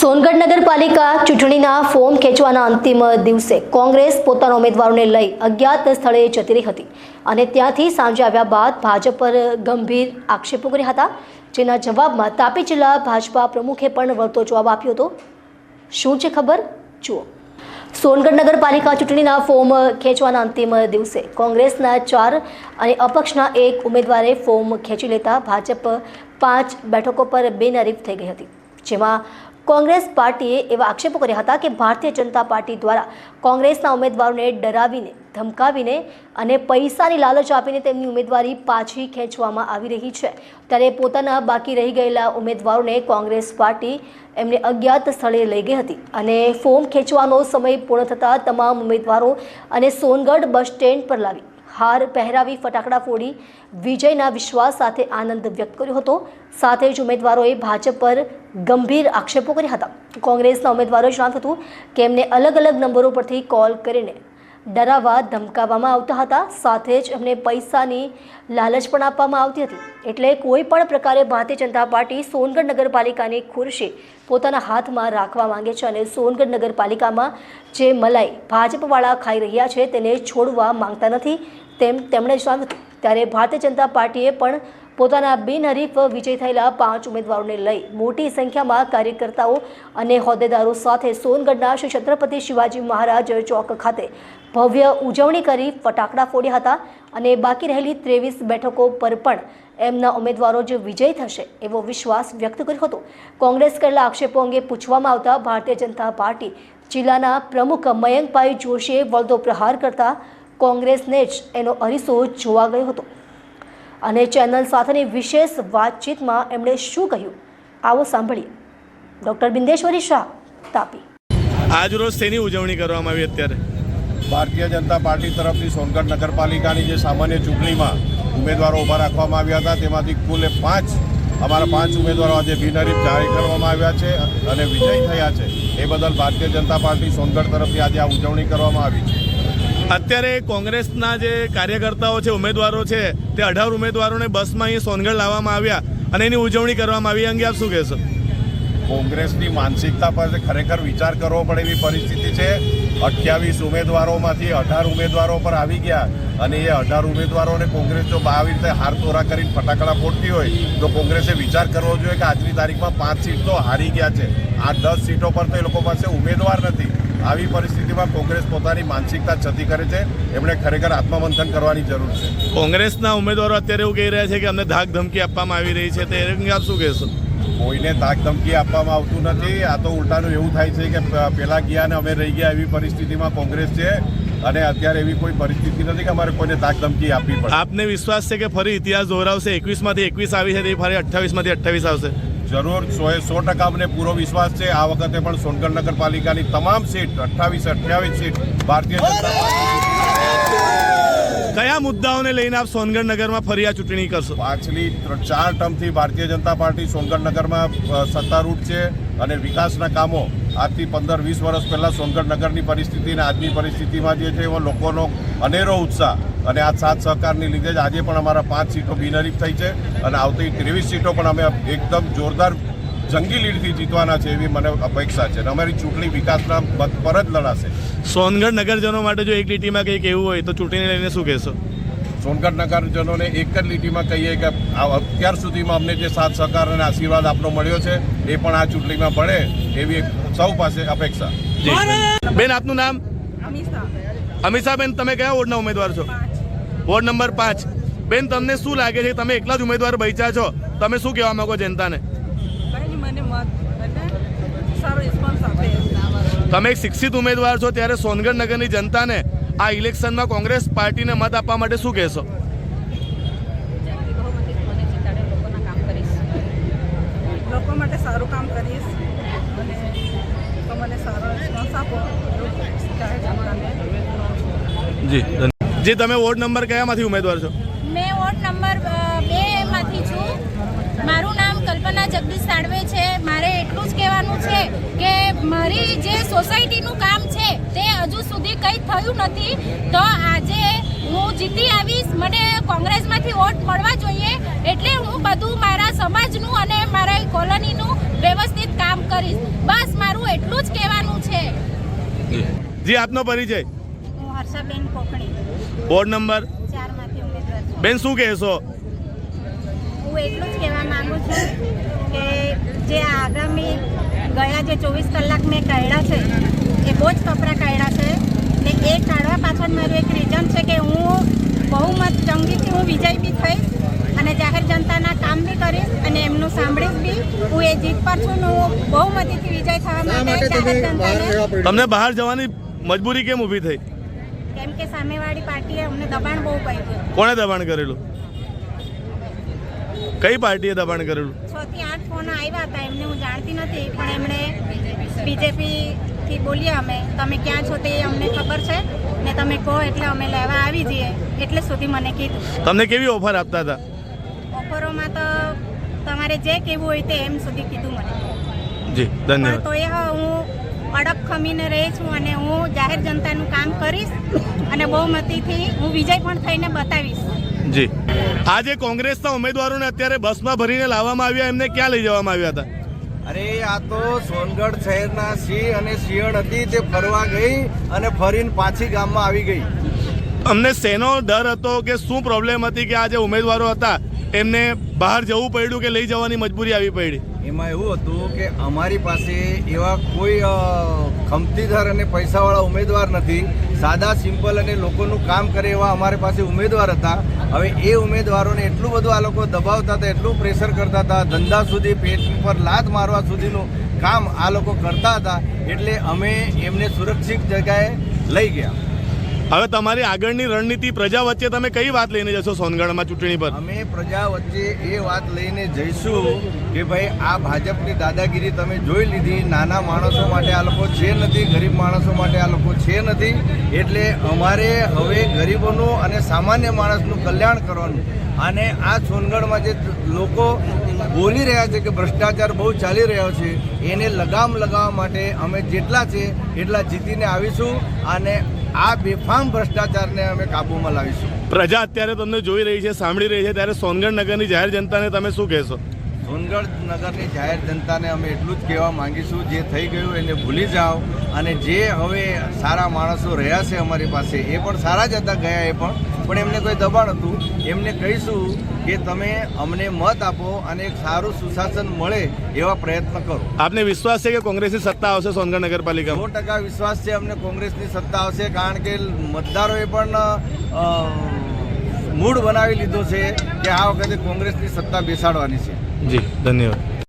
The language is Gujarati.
સોનગઢ નગરપાલિકા ચૂંટણીના ફોર્મ ખેંચવાના અંતિમ દિવસે કોંગ્રેસ પોતાના ઉમેદવારોને લઈ અજ્ઞાત સ્થળે જતી રહી હતી. અને ત્યાંથી સાંજે આવ્યા બાદ ભાજપ પર ગંભીર આક્ષેપો કર્યા હતા. જેના જવાબમાં તાપી જિલ્લા ભાજપા પ્રમુખે પણ વળતો જવાબ આપ્યો હતો. શું છે ખબર? જુઓ. સોનગઢ નગરપાલિકા ચૂંટણીના ફોર્મ ખેંચવાના અંતિમ દિવસે કોંગ્રેસના ચાર અને અપક્ષના એક ઉમેદવારે ફોર્મ ખેંચી લેતા ભાજપ પાંચ બેઠકો પર બેનરીફ થઈ ગઈ હતી. જેમાં કોંગ્રેસ પાર્ટીએ એવા આક્ષેપો કર્યા હતા કે ભારતીય જનતા પાર્ટી દ્વારા કોંગ્રેસના ઉમેદવારોને ડરાવીને, ધમકાવીને અને પૈસાની લાલચ આપીને તેમની ઉમેદવારી પાછી ખેંચવામાં આવી રહી છે. ત્યારે પોતાના બાકી રહી ગયેલા ઉમેદવારોને કોંગ્રેસ પાર્ટી એમને અજ્ઞાત સ્થળે લઈ ગઈ હતી અને ફોર્મ ખેંચવાનો સમય પૂર્ણ થતાં તમામ ઉમેદવારો અને સોનગઢ બસ સ્ટેન્ડ પર લાવી હાર પહેરાવી ફટાકડા ફોડી વિજયના વિશ્વાસ સાથે આનંદ વ્યક્ત કર્યો હતો. સાથે જ ઉમેદવારોએ ભાજપ પર ગંભીર આક્ષેપો કર્યા હતા. કોંગ્રેસના ઉમેદવારોએ જણાવ્યું હતું કે એમને અલગ અલગ નંબરો પરથી કોલ કરીને ડરાવવા ધમકાવવામાં આવતા હતા. સાથે જ એમને પૈસાની લાલચ પણ આપવામાં આવતી હતી. એટલે કોઈ પણ પ્રકારે ભારતીય જનતા પાર્ટી સોનગઢ નગરપાલિકાની ખુરશી પોતાના હાથમાં રાખવા માંગે છે અને સોનગઢ નગરપાલિકામાં જે મલાઈ ભાજપવાળા ખાઈ રહ્યા છે તેને છોડવા માંગતા નથી. તેમ તેમણે જણાવ્યું ત્યારે ભારતીય જનતા પાર્ટીએ પણ પોતાના બિનહરીફ વિજય થયેલા પાંચ ઉમેદવારોને લઈ મોટી સંખ્યામાં કાર્યકર્તાઓ અને હોદ્દેદારો સાથે સોનગઢના શ્રી છત્રપતિ શિવાજી મહારાજ ચોક ખાતે ભવ્ય ઉજવણી કરી ફટાકડા ફોડ્યા હતા અને બાકી રહેલી ત્રેવીસ બેઠકો પર પણ એમના ઉમેદવારો જે વિજય થશે એવો વિશ્વાસ વ્યક્ત કર્યો હતો. કોંગ્રેસ કરેલા આક્ષેપો અંગે પૂછવામાં આવતા ભારતીય જનતા પાર્ટી જિલ્લાના પ્રમુખ મયંકભાઈ જોશીએ વળતો પ્રહાર કરતા કોંગ્રેસને જ એનો અરીસો જોવા ગયો હતો. અને ચેનલ સાથેની વિશેષ વાતચીતમાં એમણે શું કહ્યું? આવો સાંભળીએ. ડૉક્ટર બિંદેશ્વરી શાહ, તાપી. આજ રોજ શેની ઉજવણી કરવામાં આવી અત્યારે? ભારતીય જનતા પાર્ટી તરફથી સોનગઢ નગરપાલિકાની જે સામાન્ય ચૂંટણીમાં ઉમેદવારો ઊભા રાખવામાં આવ્યા હતા, તેમાંથી કુલ પાંચ, અમારા પાંચ ઉમેદવારો આજે બિનહરીફ જાહેર કરવામાં આવ્યા છે અને વિજય થયા છે. એ બદલ ભારતીય જનતા પાર્ટી સોનગઢ તરફથી આજે આ ઉજવણી કરવામાં આવી છે. અત્યારે કોંગ્રેસના જે કાર્યકર્તાઓ છે, ઉમેદવારો છે, તે અઢાર ઉમેદવારોને બસમાં અહીં સોનગઢ લાવવામાં આવ્યા અને એની ઉજવણી કરવામાં આવી. અંગે આપ શું કહેશો? કોંગ્રેસની માનસિકતા પર ખરેખર વિચાર કરવો પડે એવી પરિસ્થિતિ છે. અઠ્યાવીસ ઉમેદવારોમાંથી અઢાર ઉમેદવારો પર આવી ગયા અને એ અઢાર ઉમેદવારોને કોંગ્રેસ જો આવી રીતે હાર તોરા કરીને ફટાકડા ફોડતી હોય, તો કોંગ્રેસે વિચાર કરવો જોઈએ કે આજની તારીખમાં પાંચ સીટ તો હારી ગયા છે. આ દસ સીટો પર તો એ લોકો પાસે ઉમેદવાર નથી. આવી પરિસ્થિતિમાં કોંગ્રેસ પોતાની માનસિકતા છતી કરે છે. એમણે ખરેખર આત્મમંથન કરવાની જરૂર છે. કોંગ્રેસના ઉમેદવારો અત્યારે એવું કહી રહ્યા છે કે અમને ધાક ધમકી આપવામાં આવી રહી છે. તે શું કહેશો? કોઈને તાક ધમકી આપવામાં આવતું નથી. આ તો ઉલટાનું એવું થાય છે કે પહેલાં ગયા ને અમે રહી ગયા એવી પરિસ્થિતિમાં કોંગ્રેસ છે અને અત્યારે એવી કોઈ પરિસ્થિતિ નથી કે અમારે કોઈને તાક ધમકી આપવી પડે. આપને વિશ્વાસ છે કે ફરી ઇતિહાસ દોહરાવશે? એકવીસમાંથી એકવીસ આવી છે તે ફરી અઠ્ઠાવીસમાંથી અઠ્ઠાવીસ આવશે. જરૂર સો સો ટકા અમને પૂરો વિશ્વાસ છે. આ વખતે પણ સોનગઢ નગરપાલિકાની તમામ સીટ અઠ્ઠાવીસ અઠ્યાવીસ સીટ ભારતીય જનતા પાર્ટી કયા મુદ્દાઓને લઈને આપ સોનગઢ નગરમાં ફરી આ ચૂંટણી કરશો? પાછલી ચાર ટર્મથી ભારતીય જનતા પાર્ટી સોનગઢ નગરમાં સત્તારૂઢ છે અને વિકાસના કામો આજથી પંદર વીસ વર્ષ પહેલાં સોનગઢ નગરની પરિસ્થિતિ અને આજની પરિસ્થિતિમાં જે છે એમાં લોકોનો અનેરો ઉત્સાહ અને આ સાત સહકારની લીધે જ આજે પણ અમારા પાંચ સીટો બિનહરીફ થઈ છે અને આવતી ત્રેવીસ સીટો પણ અમે એકદમ જોરદાર જંગી લીડથી જીતવાના છે એવી મને અપેક્ષા છે અને અમારી ચૂંટણી વિકાસના બત પર જ લડાશે. સોનગઢ નગરજનો માટે જો એક લીટીમાં કંઈક એવું હોય તો ચૂંટણી લઈને શું કહેશો? સોનગઢ નગરજનોને એક જ લીટીમાં કહીએ કે આ અત્યાર સુધીમાં અમને જે સાથ સહકાર અને આશીર્વાદ આપનો મળ્યો છે એ પણ આ ચૂંટણીમાં મળે એવી એક સૌ પાસે અપેક્ષા. બેન આપનું નામ? અમીષા અમીષાબેન તમે કયા વોર્ડના ઉમેદવાર છો? વોર્ડ નંબર પાંચ. બેન તમને શું લાગે છે તમે એકલા જ ઉમેદવાર બચ્યા છો? તમે શું કહેવા માંગો જનતાને કઈ મને મત એટલે સારો રિસ્પોન્સ આપે તમે એક શિક્ષિત ઉમેદવાર છો ત્યારે સોનગઢ નગરની જનતાને આ ઇલેક્શનમાં કોંગ્રેસ પાર્ટીને મત આપવા માટે શું કહેશો? લોકો માટે સારું કામ કરીશ અને તો મને સારો રિસ્પોન્સ આપો એવું ચાહે જનતાને. જી જી તમે વોર્ડ નંબર કયામાંથી ઉમેદવાર છો? મેં વોર્ડ નંબર બે માંથી છું. મારું નામ કલ્પના જગદીશ સાળવે છે. મારે એટલું છે કે મારી જે સોસાયટીનું કામ છે તે હજુ સુધી કંઈ થયું નથી તો આજે હું જીતી આવીશ. મને કોંગ્રેસમાંથી વોટ મળવા જોઈએ એટલે હું બધું મારા સમાજનું અને મારા કોલોનીનું વ્યવસ્થિત કામ કરીશ. બસ મારું એટલું જ કહેવાનું છે. જી આપનો પરિચય. હું હર્ષાબેન કોકણી. Board number? ચારમાંથી બેન શું કહેશો? હું એટલું જ કહેવા માંગુ છું કે જે આગામી ગયા જે ચોવીસ કલાક મેં કાઢ્યા છે એ બહુ જ કપરા કાઢ્યા છે. ને એ કાઢવા પાછળ મારું એક રીઝન છે કે હું બહુમત જંગીથી હું વિજય બી થઈશ અને જાહેર જનતાના કામ બી કરીશ અને એમનું સાંભળીશ બી. હું એ જીત પર છું ને હું બહુમતીથી વિજય થવા માટે જાહેર જનતાને તમને બહાર જવાની મજબૂરી કેમ ઊભી થઈ? કેમ કે સામેવાળી પાર્ટીએ અમને દબાણ બહુ કર્યું કોણે દબાણ કરેલું? કઈ પાર્ટીએ દબાણ કરેલું? છ થી આઠ ફોન આવ્યા હતા એમને હું જાણતી નથી પણ એમણે બીજેપી થી બોલ્યા અમે. તમે ક્યાં છો તે અમને ખબર છે? ને તમે કહો એટલે અમે લેવા આવી જઈએ એટલે સુધી મને કીધું. તમને કેવી ઓફર આપતા હતા? ઓફરોમાં તો તમારે જે કેવું હોય તે એમ સુધી કીધું મને. જી ધન્યવાદ. તો એ હું અડક ખમીને રહી છું અને હું જાહેર જનતાનું કામ કરીશ અને બહુમતીથી હું વિજય પણ થઈને બતાવીશ. જી. આજે કોંગ્રેસના ઉમેદવારોને અત્યારે બસમાં ભરીને લાવવામાં આવ્યા એમને ક્યાં લઈ જવામાં આવ્યા હતા? અરે આ તો સોનગઢ શહેરના સિંહ અને સિંહણ હતી તે ફરવા ગઈ અને ફરીને પાછી ગામમાં આવી ગઈ. અમને શેનો ડર હતો કે શું પ્રોબ્લેમ હતી કે આ જે ઉમેદવારો હતા એમને બહાર જવું પડ્યું કે લઈ જવાની મજબૂરી આવી પડી? એમાં એવું હતું કે અમારી પાસે એવા કોઈ અ, ખમતીધર અને પૈસાવાળા ઉમેદવાર નથી. સાદા સિમ્પલ અને લોકોનું કામ કરે એવા અમારી પાસે ઉમેદવાર હતા. હવે એ ઉમેદવારોને એટલું બધું આ લોકો દબાવતા હતા, એટલું પ્રેશર કરતા હતા, ધંધા સુધી પેટ પર લાત મારવા સુધીનું કામ આ લોકો કરતા હતા, એટલે અમે એમને સુરક્ષિત જગ્યાએ લઈ ગયા. હવે તમારી આગળની રણનીતિ પ્રજા વચ્ચે તમે કઈ વાત લઈને જશો સોનગઢમાં ચૂંટણી પર? અમે પ્રજા વચ્ચે એ વાત લઈને જઈશું કે ભાઈ, આ ભાજપની દાદાગીરી તમે જોઈ લીધી. નાના માણસો માટે આ લોકો છે નથી, ગરીબ માણસો માટે આ લોકો છે નથી. એટલે અમારે હવે ગરીબોનું અને સામાન્ય માણસનું કલ્યાણ કરવાનું. અને આ સોનગઢમાં જે લોકો બોલી રહ્યા છે કે ભ્રષ્ટાચાર બહુ ચાલી રહ્યો છે, એને લગામ લગાવવા માટે અમે જેટલા છે એટલા જીતીને આવીશું. અને આ બેફામ ભ્રષ્ટાચારને અમે કાબૂમાં લાવીશું. પ્રજા અત્યારે તમને જોઈ રહી છે સાંભળી રહી છે ત્યારે સોનગઢ નગરની જાહેર જનતાને તમે શું કહેશો? સોનગઢ નગરની જાહેર જનતાને અમે એટલું જ કહેવા માંગીશું જે થઈ ગયું એને ભૂલી જાઓ અને જે હવે સારા માણસો રહ્યા છે અમારી પાસે એ પણ સારા જ હતા ગયા એ પણ. પણ એમને કોઈ દબાણ હતું. એમને કહીશું કે તમે અમને મત આપો અને એક સારું સુશાસન મળે એવા પ્રયત્ન કરો. આપને વિશ્વાસ છે કે કોંગ્રેસની સત્તા આવશે સોનગઢ સો ટકા વિશ્વાસ છે અમને કોંગ્રેસની સત્તા આવશે કારણ કે મતદારોએ પણ મૂડ બનાવી લીધો છે કે આ વખતે કોંગ્રેસની સત્તા બેસાડવાની છે. જી ધન્યવાદ.